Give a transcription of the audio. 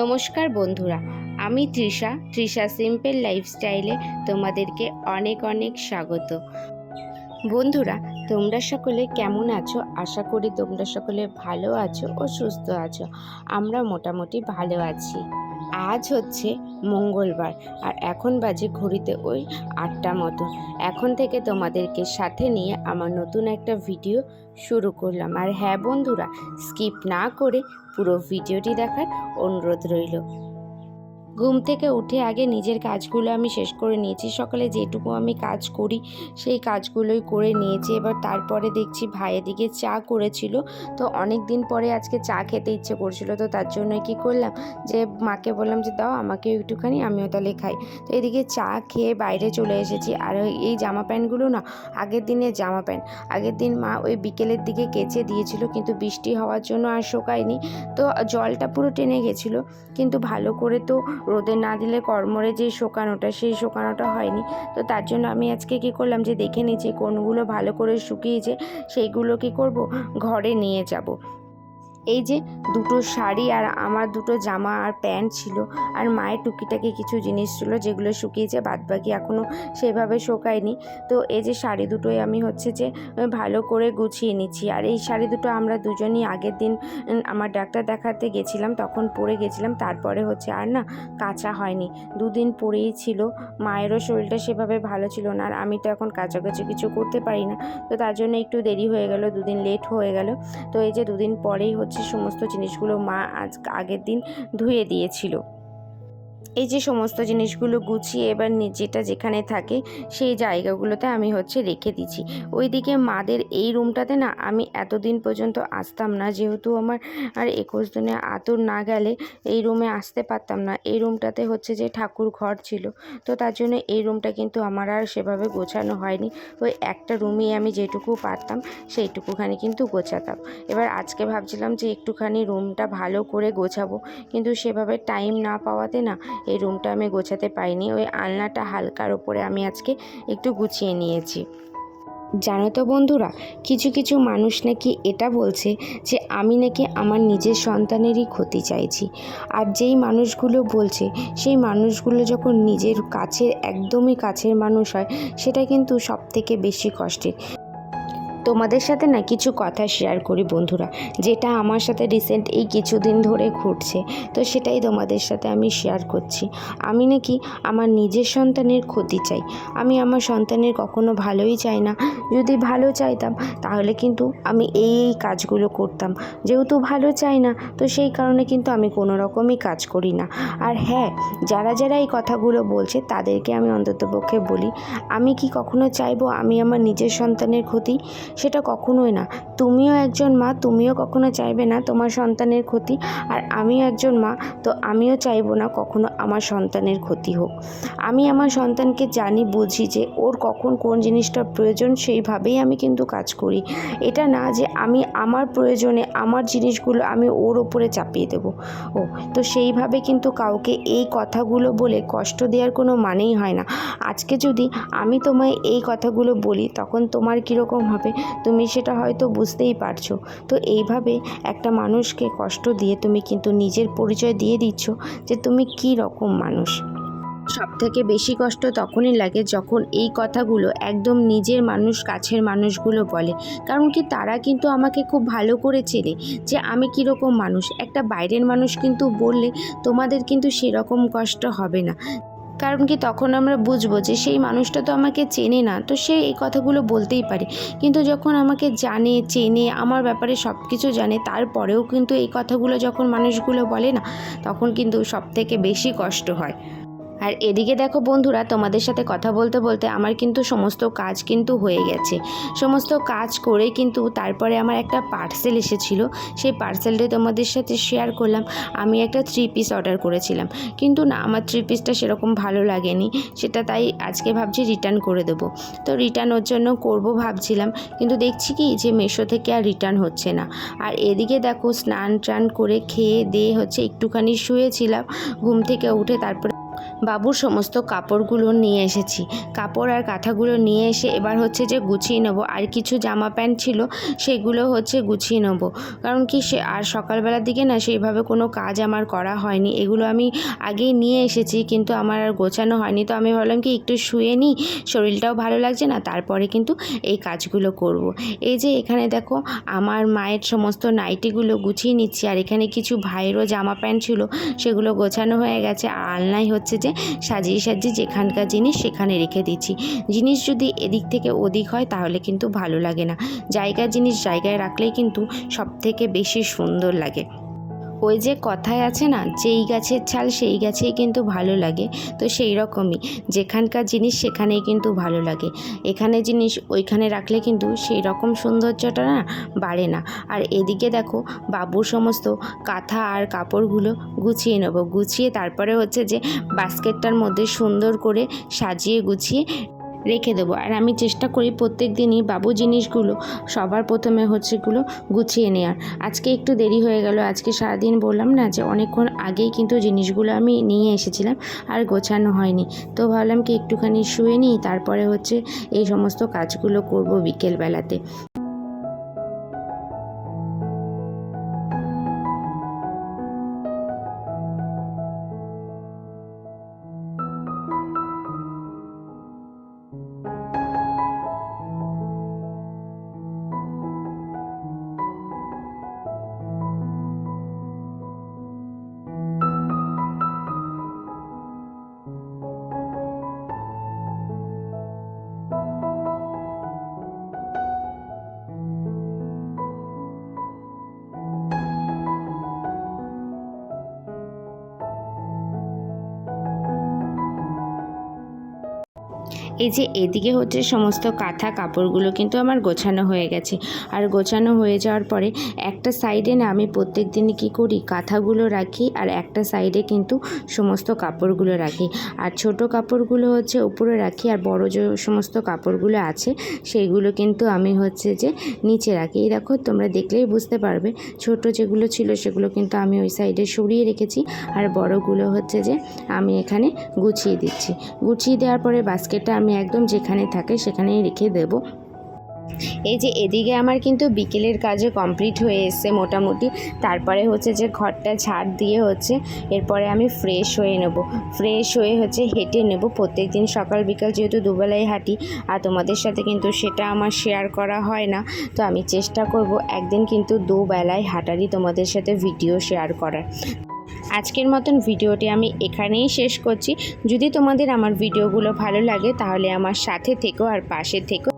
নমস্কার বন্ধুরা, আমি তৃষা তৃষা সিম্পল লাইফস্টাইলে তোমাদেরকে অনেক অনেক স্বাগত। বন্ধুরা, তোমরা সকলে কেমন আছো? আশা করি তোমরা সকলে ভালো আছো ও সুস্থ আছো। আমরা মোটামুটি ভালো আছি। আজ হচ্ছে মঙ্গলবার আর এখন বাজে ঘড়িতে ওই আটটা মতো। এখন থেকে তোমাদেরকে সাথে নিয়ে আমার নতুন একটা ভিডিও শুরু করলাম। আর হ্যাঁ বন্ধুরা, স্কিপ না করে পুরো ভিডিওটি দেখার অনুরোধ রইল। ঘুম থেকে উঠে আগে নিজের কাজগুলো আমি শেষ করে নিয়েছি। সকালে যেটুকু আমি কাজ করি, সেই কাজগুলোই করে নিয়েছি। এবার তারপরে দেখছি ভাইয়ের দিকে চা করেছিল। তো অনেক দিন পরে আজকে চা খেতে ইচ্ছে করছিল। তো তার জন্য কি করলাম যে, মাকে বললাম যে, দাও আমাকে একটুখানি, আমিও তাহলে খাই। তো এদিকে চা খেয়ে বাইরে চলে এসেছি। আর এই জামা প্যান্টগুলো না, আগের দিনের জামা প্যান্ট। আগের দিন মা ওই বিকেলের দিকে কেচে দিয়েছিল, কিন্তু বৃষ্টি হওয়ার জন্য আর শোকায়নি। তো জলটা পুরো টেনে গেছিল। কিন্তু ভালো করে তো রোদে না দিলে কর্মরে যে শোকানোটা, সেই শোকানোটা হয়নি। তো তার জন্য আমি আজকে কি করলাম যে দেখে নিচ্ছি কোনগুলো ভালো করে শুকিয়েছে, সেইগুলো কি করব? ঘরে নিয়ে যাব। এই যে দুটো শাড়ি আর আমার দুটো জামা আর প্যান্ট ছিল আর মায়ের টুকিটাকি কিছু জিনিস ছিল যেগুলো শুকিয়েছে, বাদবাকি এখনও সেভাবে শোকায়নি। তো এই যে শাড়ি দুটোই আমি হচ্ছে যে ভালো করে গুছিয়ে নিচ্ছি। আর এই শাড়ি দুটো আমরা দুজনই আগের দিন আমার ডাক্তার দেখাতে গেছিলাম, তখন পরে গেছিলাম, তারপরে হচ্ছে আর না কাঁচা হয়নি। দুদিন পরেই ছিল, মায়েরও শরীরটা সেভাবে ভালো ছিল না, আর আমি তো এখন কাছাকাছি কিছু করতে পারি না। তো তার জন্য একটু দেরি হয়ে গেল, দুদিন লেট হয়ে গেল। তো এই যে দুদিন পরেই হচ্ছে সমস্ত জিনিসগুলো মা আজ আগের দিন ধুয়ে দিয়েছিল। এই যে সমস্ত জিনিসগুলো গুছিয়ে এবার যেটা যেখানে থাকে সেই জায়গাগুলোতে আমি হচ্ছে রেখে দিচ্ছি। ওইদিকে মাদের এই রুমটাতে না আমি এতদিন পর্যন্ত আসতাম না, যেহেতু আমার আর একুশ দিনে আতর না গেলে এই রুমে আসতে পারতাম না। এই রুমটাতে হচ্ছে যে ঠাকুর ঘর ছিল, তো তার জন্য এই রুমটা কিন্তু আমার আর সেভাবে গোছানো হয়নি। ওই একটা রুমেই আমি যেটুকু পারতাম সেইটুকুখানি কিন্তু গোছাতাম। এবার আজকে ভাবছিলাম যে একটুখানি রুমটা ভালো করে গোছাবো, কিন্তু সেভাবে টাইম না পাওয়াতে না এই রুমটা আমি গোছাতে পাইনি ওই আলনাটা হালকার ওপরে আমি আজকে একটু গুছিয়ে নিয়েছি। জানো তো বন্ধুরা, কিছু কিছু মানুষ নাকি এটা বলছে যে আমি নাকি আমার নিজের সন্তানেরই ক্ষতি চাইছি। আর যেই মানুষগুলো বলছে, সেই মানুষগুলো যখন নিজের কাছের, একদমই কাছের মানুষ হয়, সেটা কিন্তু সব থেকে বেশি কষ্টের। তোমাদের সাথে না কিছু কথা শেয়ার করি বন্ধুরা, যেটা আমার সাথে রিসেন্ট এই কিছুদিন ধরে ঘটছে, তো সেটাই তোমাদের সাথে আমি শেয়ার করছি। আমি নাকি আমার নিজের সন্তানের ক্ষতি চাই। আমি আমার সন্তানের কখনো ভালোই চাই না। যদি ভালো চাইতাম, তাহলে কিন্তু আমি এই এই কাজগুলো করতাম। যেহেতু ভালো চাই না, তো সেই কারণে কিন্তু আমি কোনো রকমই কাজ করি না। আর হ্যাঁ যারা যারা এই কথাগুলো বলছে, তাদেরকে আমি অন্ততপক্ষে বলি, আমি কি কখনো চাইব আমি আমার নিজের সন্তানের ক্ষতি? সেটা কখনোই না। তুমিও একজন মা, তুমিও কখনো চাইবে না তোমার সন্তানের ক্ষতি। আর আমিও একজন মা, তো আমিও চাইব না কখনো আমার সন্তানের ক্ষতি হোক। আমি আমার সন্তানকে জানি, বুঝি যে ওর কখন কোন জিনিসটা প্রয়োজন সেইভাবেই আমি কিন্তু কাজ করি। এটা না যে আমি আমার প্রয়োজনে আমার জিনিসগুলো আমি ওর ওপরে চাপিয়ে দেবো। ও, তো সেইভাবে কিন্তু কাউকে এই কথাগুলো বলে কষ্ট দেওয়ার কোনো মানেই হয় না। আজকে যদি আমি তোমায় এই কথাগুলো বলি, তখন তোমার কীরকম হবে? তুমি সেটা হয়তো বুঝতেই পারছ। তো এইভাবে একটা মানুষকে কষ্ট দিয়ে তুমি কিন্তু নিজের পরিচয় দিয়ে দিচ্ছ যে তুমি কী রকম মানুষ। সব থেকে বেশি কষ্ট তখনই লাগে যখন এই কথাগুলো একদম নিজের মানুষ, কাছের মানুষগুলো বলে। কারণ কি তারা কিন্তু আমাকে খুব ভালো করে চেনে যে আমি কীরকম মানুষ। একটা বাইরের মানুষ কিন্তু বললে তোমাদের কিন্তু সেরকম কষ্ট হবে না। কারণ কি তখন আমরা বুঝব যে সেই মানুষটা তো আমাকে চেনে না। তো সে এই কথাগুলো বলতেই পারে। কিন্তু যখন আমাকে জানে, চেনে, আমার ব্যাপারে সব কিছু জানে, তারপরেও কিন্তু এই কথাগুলো যখন মানুষগুলো বলে না, তখন কিন্তু সব থেকে বেশি কষ্ট হয়। আর এদিকে দেখো বন্ধুরা, তোমাদের সাথে কথা বলতে বলতে আমার কিন্তু সমস্ত কাজ কিন্তু হয়ে গেছে। সমস্ত কাজ করে কিন্তু তারপরে আমার একটা পার্সেল এসেছিল। সেই পার্সেলটা তোমাদের সাথে শেয়ার করলাম। আমি একটা থ্রি পিস অর্ডার করেছিলাম। কিন্তু না, আমার থ্রি পিসটা সেরকম ভালো লাগেনি। সেটা তাই আজকে ভাবছি রিটার্ন করে দেবো। তো রিটার্ন ওর জন্য করব ভাবছিলাম। কিন্তু দেখছি কি যে মেশো থেকে আর রিটার্ন হচ্ছে না। আর এদিকে দেখো স্নান টান করে খেয়ে দিয়ে হচ্ছে একটুখানি শুয়েছিলাম। ঘুম থেকে উঠে তারপরে বাবুর সমস্ত কাপড়গুলো নিয়ে এসেছি। কাপড় আর কাঁথাগুলো নিয়ে এসে এবার হচ্ছে যে গুছিয়ে নেব। আর কিছু জামা প্যান্ট ছিল, সেগুলো হচ্ছে গুছিয়ে নেব। কারণ কি সে, আর সকালবেলার দিকে না সেইভাবে কোনো কাজ আমার করা হয়নি। এগুলো আমি আগেই নিয়ে এসেছি, কিন্তু আমার আর গোছানো হয়নি। তো আমি ভাবলাম কি একটু শুয়ে নিই, শরীরটাও ভালো লাগছে না, তারপরে কিন্তু এই কাজগুলো করব। এই যে এখানে দেখো, আমার মায়ের সমস্ত নাইটিগুলো গুছিয়ে নিচ্ছি। আর এখানে কিছু ভাইয়েরও জামা প্যান্ট ছিল, সেগুলো গোছানো হয়ে গেছে। আর আলনায় হচ্ছে যে সাজিয়ে সাজিয়ে যেখানকার জিনিস সেখানে রেখে দিচ্ছি। জিনিস যদি এদিক থেকে ওদিক হয় তাহলে কিন্তু ভালো লাগে না। জায়গার জিনিস জায়গায় রাখলেই কিন্তু সব থেকে বেশি সুন্দর লাগে। ওই যে কথায় আছে না, যেই গাছের ছাল সেই গাছেই কিন্তু ভালো লাগে। তো সেই রকমই, যেখানকার জিনিস সেখানেই কিন্তু ভালো লাগে। এখানে জিনিস ওইখানে রাখলে কিন্তু সেই রকম সৌন্দর্যটা না বাড়ে না। আর এদিকে দেখো, বাবুর সমস্ত কাঁথা আর কাপড়গুলো গুছিয়ে নেব। গুছিয়ে তারপরে হচ্ছে যে বাস্কেটটার মধ্যে সুন্দর করে সাজিয়ে গুছিয়ে রেখে দেবো। আর আমি চেষ্টা করি প্রত্যেক দিনই বাবু জিনিসগুলো সবার প্রথমে হচ্ছে গুলো গুছিয়ে নেওয়ার আজকে একটু দেরি হয়ে গেল, আজকে সারাদিন বললাম না যে অনেকক্ষণ আগেই কিন্তু জিনিসগুলো আমি নিয়ে এসেছিলাম আর গোছানো হয়নি। তো ভাবলাম কি একটুখানি শুয়ে নিই, তারপরে হচ্ছে এই সমস্ত কাজগুলো করব বিকেলবেলাতে। এই যে এদিকে হচ্ছে সমস্ত কাঁথা কাপড়গুলো কিন্তু আমার গোছানো হয়ে গেছে। আর গোছানো হয়ে যাওয়ার পরে একটা সাইডে না আমি প্রত্যেক দিনই কী করি? কাঁথাগুলো রাখি আর একটা সাইডে কিন্তু সমস্ত কাপড়গুলো রাখি। আর ছোট কাপড়গুলো হচ্ছে উপরে রাখি আর বড় যে সমস্ত কাপড়গুলো আছে সেইগুলো কিন্তু আমি হচ্ছে যে নিচে রাখি। এই দেখো, তোমরা দেখলেই বুঝতে পারবে। ছোট যেগুলো ছিল সেগুলো কিন্তু আমি ওই সাইডে সরিয়ে রেখেছি আর বড়গুলো হচ্ছে যে আমি এখানে গুছিয়ে দিচ্ছি। গুছিয়ে দেওয়ার পরে বাস্কেটটা আমি একদম যেখানে থাকে সেখানেই রেখে দেব। এই যে এদিকে আমার কিন্তু বিকেলের কাজে কমপ্লিট হয়ে এসছে মোটামুটি। তারপরে হচ্ছে যে ঘরটা ঝাড় দিয়ে হচ্ছে এরপরে আমি ফ্রেশ হয়ে নেব। ফ্রেশ হয়ে হচ্ছে হেঁটে নেব। প্রত্যেক দিন সকাল বিকাল যেহেতু দুবেলাই হাঁটি আর তোমাদের সাথে কিন্তু সেটা আমার শেয়ার করা হয় না, তো আমি চেষ্টা করব একদিন কিন্তু দুবেলায় হাঁটারই তোমাদের সাথে ভিডিও শেয়ার করার। আজকের মতন ভিডিওটি আমি এখানেই শেষ করছি। যদি তোমাদের আমার ভিডিওগুলো ভালো লাগে তাহলে আমার সাথে থেকো আর পাশে থেকো।